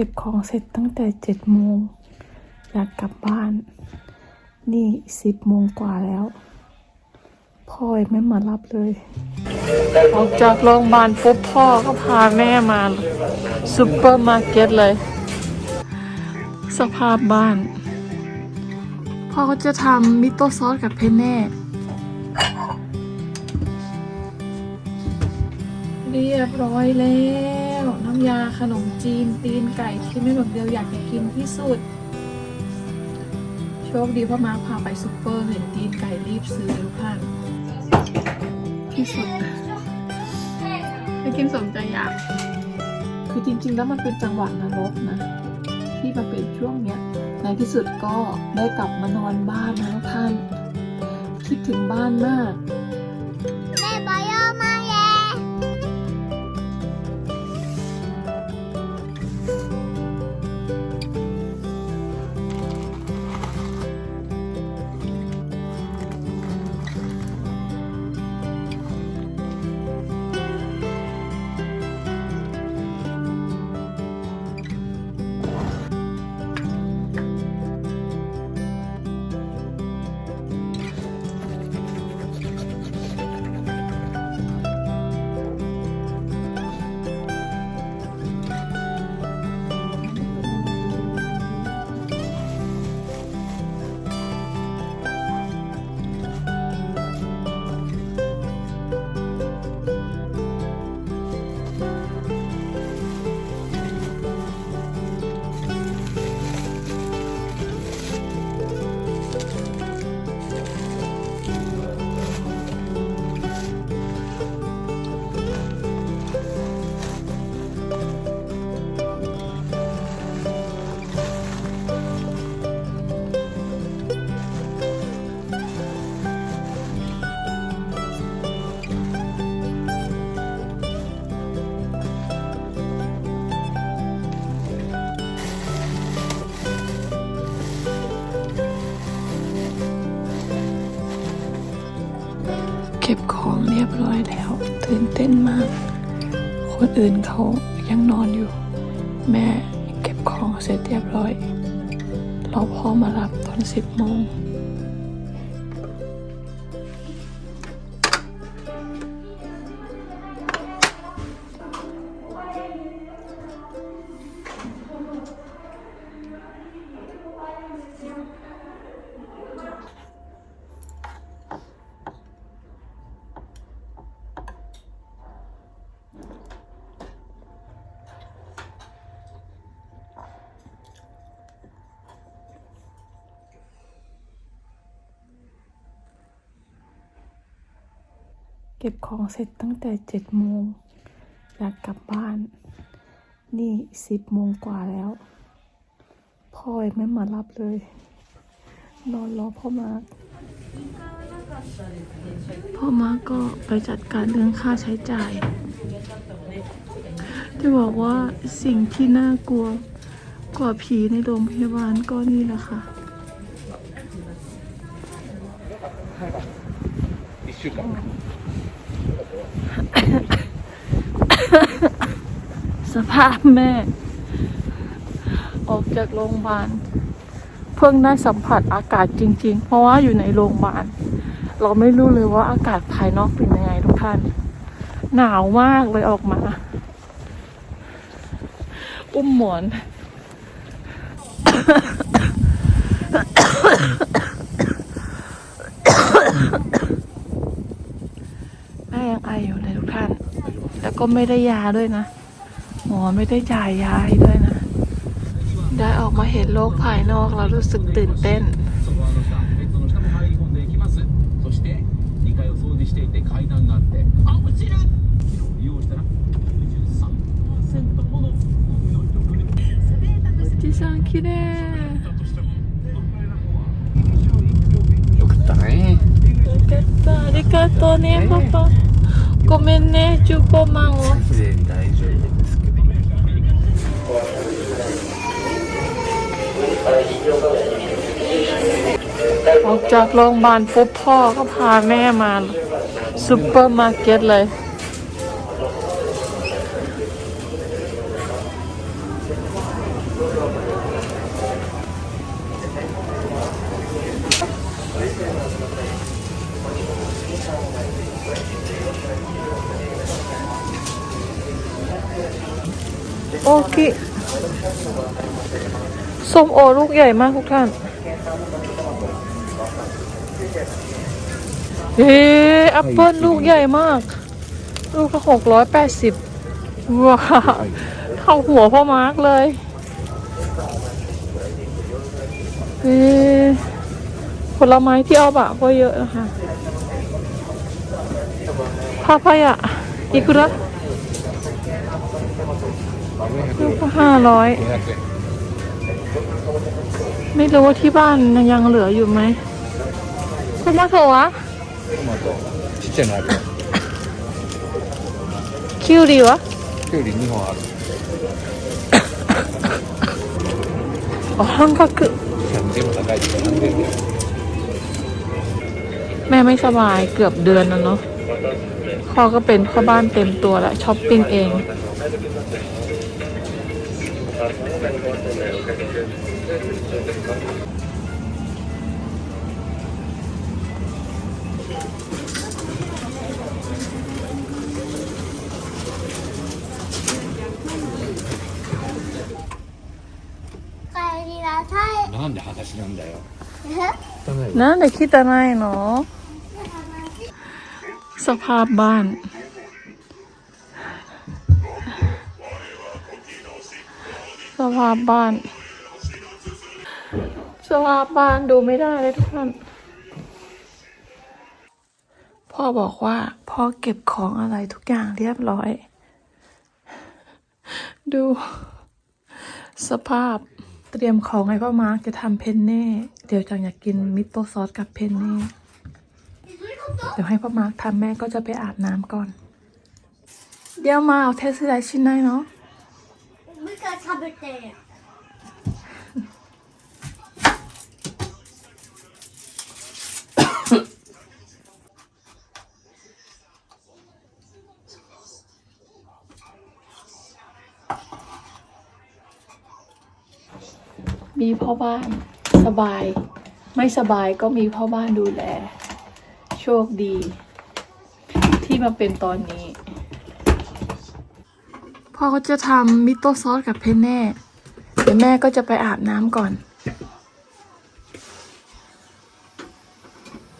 ก็บของเสร็จตั้งแต่เจ็ดโมง อยากกลับบ้าน นี่สิบโมงกว่าแล้ว พ่อยังไม่มารับเลย ออกจากโรงพยาบาลปุ๊บพ่อก็พาแม่มาซูเปอร์มาร์เก็ตเลย สภาพบ้าน พ่อก็จะทำมิโตซอสกับเพนเน่เรียบร้อยแล้ว น้ำยาขนมจีน ตีนไก่ที่ไม่แบบเดียวอยากจะกินที่สุด โชคดีพ่อมาพาไปซุปเปอร์เห็นตีนไก่รีบซื้อทุกท่านที่สุดไม่กินสมใจอยากคือจริง ๆ แล้วมันเป็นจังหวะนรกนะ ที่มาเป็นช่วงเนี้ยในที่สุดก็ได้กลับมานอนบ้านนะทุกท่าน คิดถึงบ้านมาก ตื่นเต้นมาก คนอื่นเขายังนอนอยู่ แม่เก็บของเสร็จเรียบร้อย เราพ่อมารับตอนสิบโมง เก็บของเสร็จตั้งแต่เจ็ดโมงอยากกลับบ้าน นี่สิบโมงกว่าแล้ว พ่อยังไม่มารับเลย นอนรอพ่อมาร์คพ่อมาร์คก็ไปจัดการเรื่องค่าใช้จ่าย จะบอกว่าสิ่งที่น่ากลัวกว่าผีในโรงพยาบาลก็นี่แหละค่ะ 一週間 ภาพแม่ ออกจากโรงพยาบาลเพิ่งได้สัมผัสอากาศจริง ๆ เพราะว่าอยู่ในโรงพยาบาลเราไม่รู้เลยว่าอากาศภายนอกเป็นยังไงทุกท่าน หนาวมากเลยออกมา อุ้มหมอน แม่ยังไออยู่เลยทุกท่าน แล้วก็ไม่ได้ยาด้วยนะ หมอไม่ได้จ่ายยาให้ด้วยนะ ได้ออกมาเห็นโลกภายนอกแล้วรู้สึกตื่นเต้น そこはあのさベッドの下に入り込んでいきますそして2階を掃除していて階段があってあ落ちる機能を利用したら93%ものゴミの量が出て富士山綺麗よかったねよかったありがとうねパパごめんね15万を全然大丈夫ですけど ออกจากโรงพยาบาลปุ๊บพ่อก็พาแม่มาซูเปอร์มาร์เก็ตเลย อเคส้มโอลูกใหญ่มากทุกท่าน เฮ้แอปเปิลลูกใหญ่มาก ลูกละหกร้อยแปดสิบว้าวเข้าหัวพ่อมาร์กเลยเฮ้ผลไม้ที่เอาบะก็เยอะนะคะพาพายะอีกุระ ลูกละห้าร้อย ไม่รู้ว่าที่บ้านยังเหลืออยู่ไหมคุณมาโถวะ トマトちっちゃいのあるよ คิวดีวะ きゅうり2本ある อ๋อห้องก็คือ でも高いけどなんで แม่ไม่สบายเกือบเดือนแล้วเนาะพ่อก็เป็นพ่อบ้านเต็มตัวแล้วช้อปปิ้งเอง 帰りなさいなんで裸足なんだよえ汚いなんで汚いのสภาพบ้าน สภาพบ้าน สภาพบ้านดูไม่ได้เลยทุกท่าน พ่อบอกว่า พ่อเก็บของอะไรทุกอย่างเรียบร้อย ดู สภาพเตรียมของให้พ่อมาร์กจะทำเพนเน่ เดี๋ยวจังอยากกินมิโตะซอสกับเพนเน่เดี๋ยวให้พ่อมาร์กทำแม่ก็จะไปอาบน้ำก่อน เดี๋ยวมาเอาเทสไดชิ้นได้เนาะ 우리가 잡을 때예 요. มีพ่อบ้านสบาย ไม่สบายก็มีพ่อบ้านดูแล โชคดี ที่มาเป็นตอนนี้ พ่อก็จะทำมิโตะซอสกับเพนเน่ เดี๋ยวแม่ก็จะไปอาบน้ำก่อน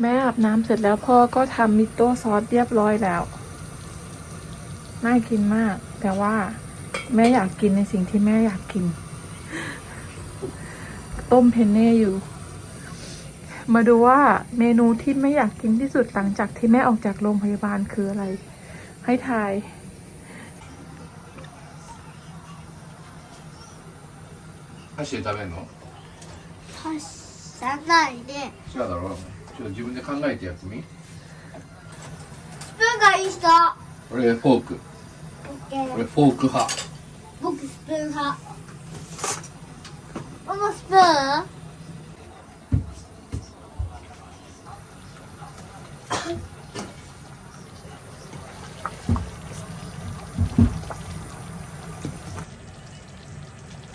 แม่อาบน้ำเสร็จแล้วพ่อก็ทำมิโตะซอสเรียบร้อยแล้ว น่ากินมาก แต่ว่า แม่อยากกินในสิ่งที่แม่อยากกิน ต้มเพนเน่อยู่ มาดูว่าเมนูที่ไม่อยากกินที่สุดหลังจากที่แม่ออกจากโรงพยาบาลคืออะไร ให้ทาย 箸で食べるの？箸じゃないで違うだろ？うちょっと自分で考えてやってみ。スプーンがいい人。俺フォーク。俺フォーク派。僕スプーン派。ママスプーン。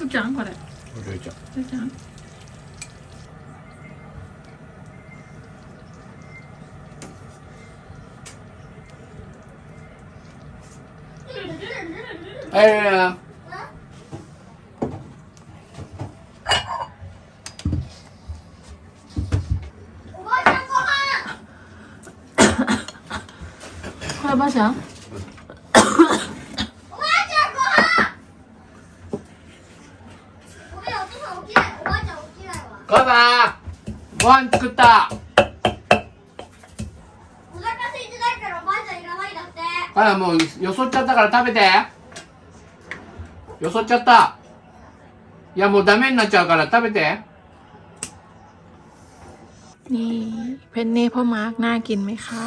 ちゃんこれ。ばあちゃんおばあ 起きないわ母さんご飯作ったお腹空いてないからおばあちゃんいらないだって母さんもうよそっちゃったから食べてよそっちゃったいやもうダメになっちゃうから食べて นี่เพนเน่พ่อมาร์กน่ากินไหมคะ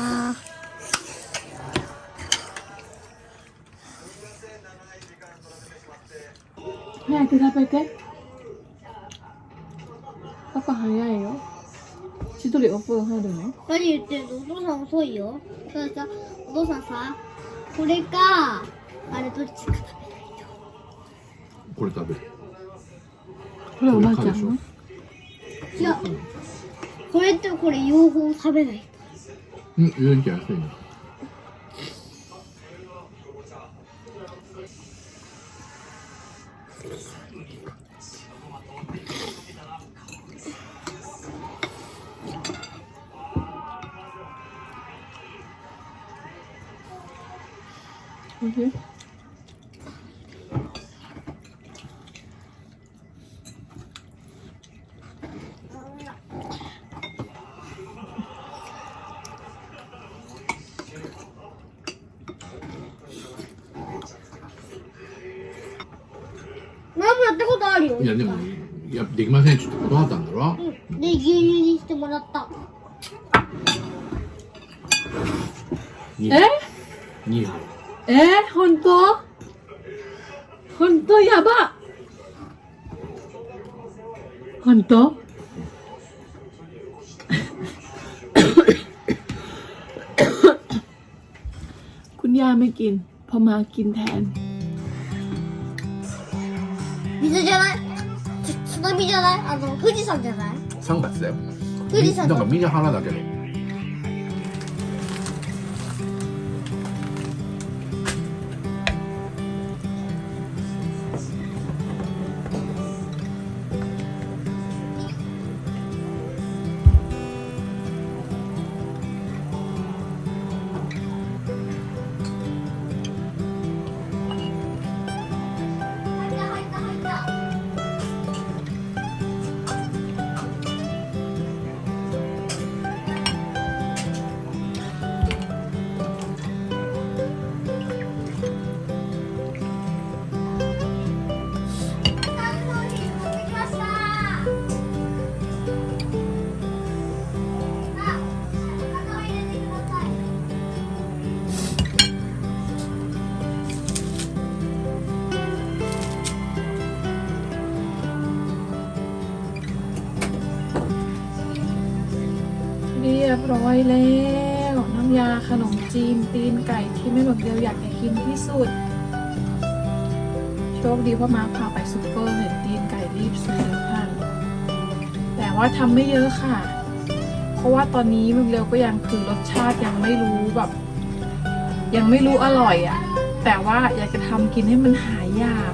แม่กินอะไรไปเจ๊ パパ早いよ。一人お風呂入るの？何言ってんの？お父さん遅いよ。たださお父さんさこれかあれどっちか食べないこれ食べる。これおばあちゃんの？といやこれとこれ両方食べないうん言うん安いのおいしいやったことあるよ。いやでもやできません。ちょっと断ったんだろ、うん。で牛乳にしてもらった。え？ ไม่กิน พอมากินแทน 민우잖아. 주- 주남이잖아. 아, 너 흐지산잖아. 상 봤어요? 흐지산. 잠깐 미녀 하나 나게 เรียบร้อยแล้ว น้ำยาขนมจีนตีนไก่ที่แม่บอกเดียวอยากจะกินที่สุด โชคดีพราะมาพาไปซูเปอร์เห็นตีนไก่รีบซื้อค่ะแต่ว่าทำไม่เยอะค่ะ เพราะว่าตอนนี้แม่บอเดียวก็ยังคือรสชาติยังไม่รู้แบบ ยังไม่รู้อร่อยอะ่ะ แต่ว่าอยากจะทำกินให้มันหายาก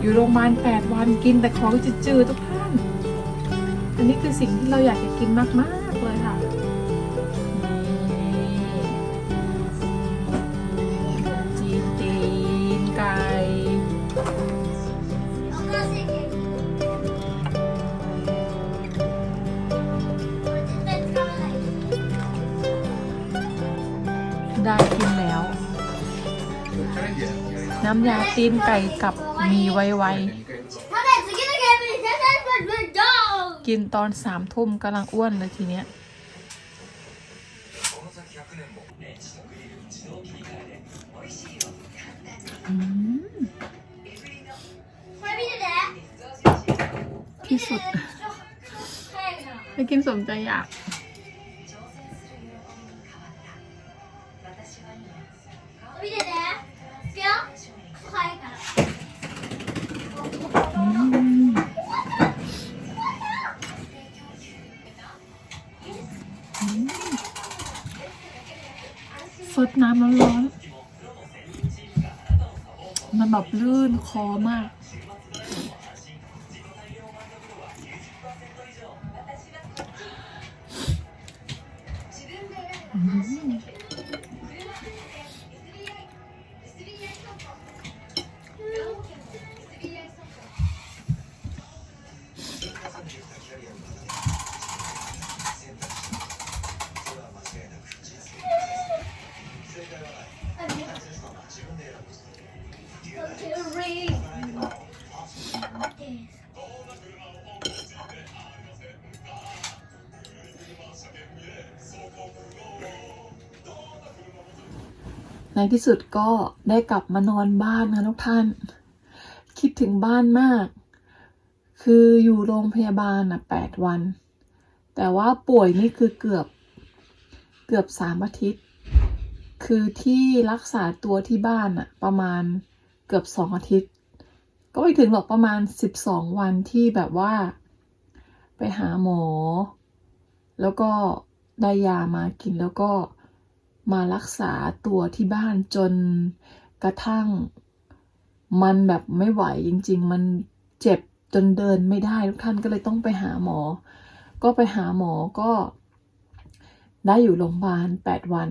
อยู่โรงพยาบาลแปดวันกินแต่ของจืดๆทุกท่านอันนี้คือสิ่งที่เราอยากจะกินมากำยาตีนไก่กับมีไวๆกินตอนสามทุ่มกำลังอ้วนเลยทีเนี้ยที่สุด ไม่กินสมใจอยาก คอมาก ที่สุดก็ได้กลับมานอนบ้านนะทุกท่าน คิดถึงบ้านมาก คืออยู่โรงพยาบาลอะแปดวัน แต่ว่าป่วยนี่คือเกือบเกือบสามอาทิตย์ คือที่รักษาตัวที่บ้านอะประมาณเกือบสองอาทิตย์ ก็ไม่ถึงหรอกประมาณสิบสองวันที่แบบว่า ไปหาหมอ แล้วก็ได้ยามากินแล้วก็ มารักษาตัวที่บ้านจนกระทั่ง มันแบบไม่ไหวจริง ๆ มันเจ็บจนเดินไม่ได้ทุกท่านก็เลยต้องไปหาหมอ ก็ไปหาหมอก็ได้อยู่โรงพยาบาลแปดวัน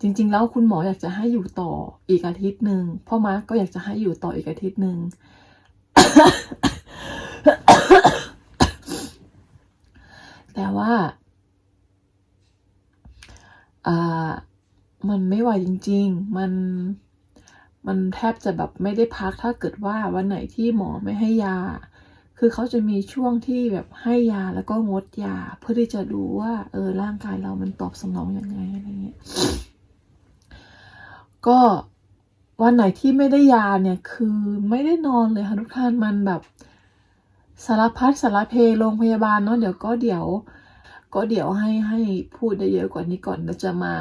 จริง ๆ แล้วคุณหมออยากจะให้อยู่ต่ออีกอาทิตย์หนึ่งพ่อมาร์กก็อยากจะให้อยู่ต่ออีกอาทิตย์หนึ่งแต่ว่าอ่า มันไม่ไหวจริง ๆ มันมันแทบจะแบบไม่ได้พักถ้าเกิดว่าวันไหนที่หมอไม่ให้ยา คือเขาจะมีช่วงที่แบบให้ยาแล้วก็งดยา เพื่อที่จะดูว่า เออร่างกายเรามันตอบสนองยังไงอะไรเงี้ย ก็วันไหนที่ไม่ได้ยาเนี่ยคือไม่ได้นอนเลยค่ะทุกท่านมันแบบสารพัดสารเพโรงพยาบาลเนาะเดี๋ยวก็เดี๋ยว ก็เดี๋ยวให้ให้พูดได้เยอะกว่านี้ก่อนเราจะมา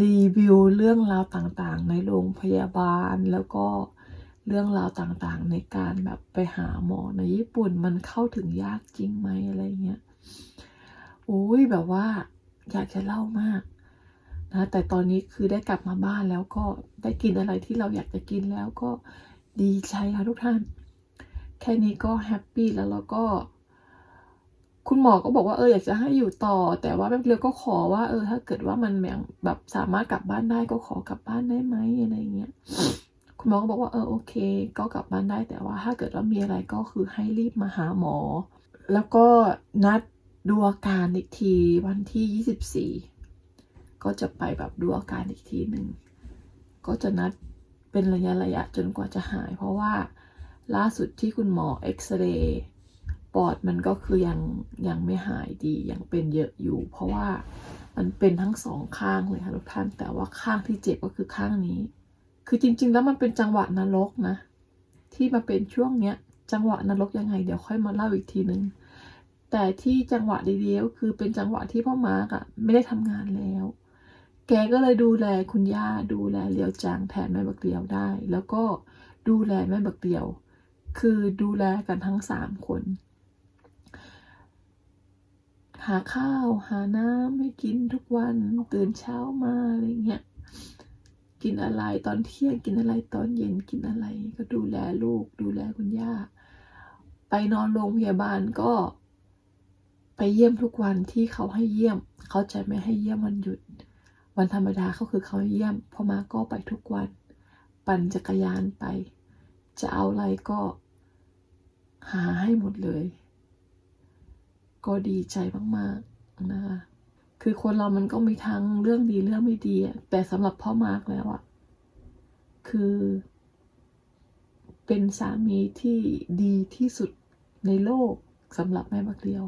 รีวิวเรื่องราวต่างๆ ในโรงพยาบาลแล้วก็เรื่องราวต่างๆ ในการแบบไปหาหมอในญี่ปุ่นมันเข้าถึงยากจริงไหมอะไรเงี้ยโอ้ยแบบว่าอยากจะเล่ามากนะแต่ตอนนี้คือได้กลับมาบ้านแล้วก็ได้กินอะไรที่เราอยากจะกินแล้วก็ดีใจค่ะทุกท่าน แค่นี้ก็แฮปปี้แล้วแล้วก็ คุณหมอก็บอกว่าเอออยากจะให้อยู่ต่อ แต่ว่าแป๊บเดียวก็ขอว่า เออ ถ้าเกิดว่ามันแบบสามารถกลับบ้านได้ก็ขอกลับบ้านได้ไหมอะไรเงี้ยคุณหมอก็บอกว่าเออโอเค ก็กลับบ้านได้ แต่ว่าถ้าเกิดว่ามีอะไรก็คือให้รีบมาหาหมอ แล้วก็นัดดูอาการอีกทีวันที่ 24 ก็จะไปแบบดูอาการอีกทีหนึ่งก็จะนัดเป็นระยะระยะจนกว่าจะหาย เพราะว่าล่าสุดที่คุณหมอเอ็กซเรย์ ปอดมันก็คือยังยังไม่หายดียังเป็นเยอะอยู่ เพราะว่ามันเป็นทั้งสองข้างเลยค่ะทุกท่าน แต่ว่าข้างที่เจ็บก็คือข้างนี้ คือจริง ๆ แล้วมันเป็นจังหวะนรกนะ ที่มาเป็นช่วงเนี้ย จังหวะนรกยังไง เดี๋ยวค่อยมาเล่าอีกทีนึง แต่ที่จังหวะดีๆก็คือเป็นจังหวะที่พ่อมาร์กอะไม่ได้ทำงานแล้ว แกก็เลยดูแลคุณย่าดูแลเลียวจางแทนแม่บักเดียวได้ แล้วก็ดูแลแม่บักเดียว คือดูแลกันทั้งสามคน หาข้าวหาน้ำให้กินทุกวันตื่นเช้ามาอะไรเงี้ยกินอะไรตอนเที่ยงกินอะไรตอนเย็นกินอะไร ก็ดูแลลูกดูแลคุณย่า ไปนอนโรงพยาบาลก็ ไปเยี่ยมทุกวันที่เขาให้เยี่ยม เขาจะไม่ให้เยี่ยมวันหยุด วันธรรมดาเขาคือเขาให้เยี่ยมพอมาก็ไปทุกวัน ปั่นจักรยานไป จะเอาอะไรก็หาให้หมดเลย ก็ดีใจมากๆนะคะคือคนเรามันก็มีทั้งเรื่องดีเรื่องไม่ดีอะแต่สำหรับพ่อมาร์กแล้วอะคือ เป็นสามีที่ดีที่สุดในโลกสำหรับแม่บักเดียว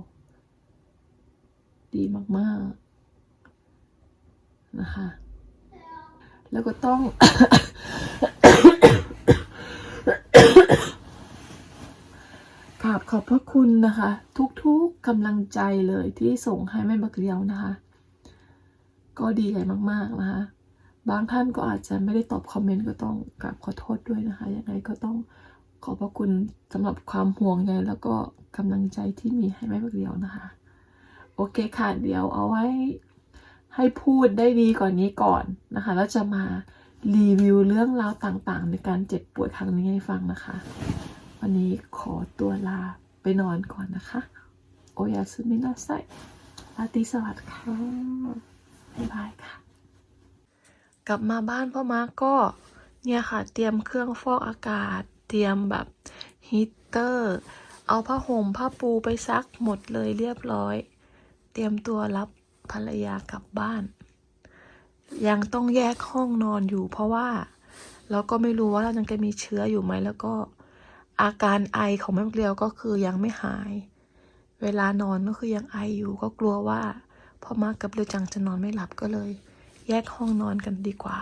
ดีมากๆนะคะ แล้วก็ต้อง กราบขอบ พระคุณนะคะ ทุกๆกำลังใจเลยที่ส่งให้แม่บักเดียวนะคะ ก็ดีใจมากๆนะคะ บางท่านก็อาจจะไม่ได้ตอบคอมเมนต์ก็ต้องกราบขอโทษด้วยนะคะยังไงก็ต้องขอบพระคุณสำหรับความห่วงใยแล้วก็กำลังใจที่มีให้แม่บักเดียวนะคะ โอเคค่ะเดี๋ยวเอาไว้ให้พูดได้ดีกว่านนี้ก่อนนะคะ แล้วจะมารีวิวเรื่องราวต่างๆ ในการเจ็บป่วยครั้งนี้ให้ฟังนะคะ วันนี้ขอตัวลา ไปนอนก่อนนะคะ โอยาสึมินาไซราตรีสวัสดิ์ค่ะบ๊ายบายค่ะ กลับมาบ้านพ่อมาก็เนี่ยค่ะ เตรียมเครื่องฟอกอากาศ เตรียมแบบฮีตเตอร์ เอาผ้าห่มผ้าปูไปซักหมดเลยเรียบร้อย เตรียมตัวรับภรรยากลับบ้าน ยังต้องแยกห้องนอนอยู่เพราะว่า เราก็ไม่รู้ว่าเรายังจะมีเชื้ออยู่ไหมแล้วก็ อาการไอของแม่เกลียวก็คือยังไม่หาย เวลานอนก็คือยังไออยู่ก็กลัวว่าพอมากับเรียวจังจะนอนไม่หลับก็เลย แยกห้องนอนกันดีกว่า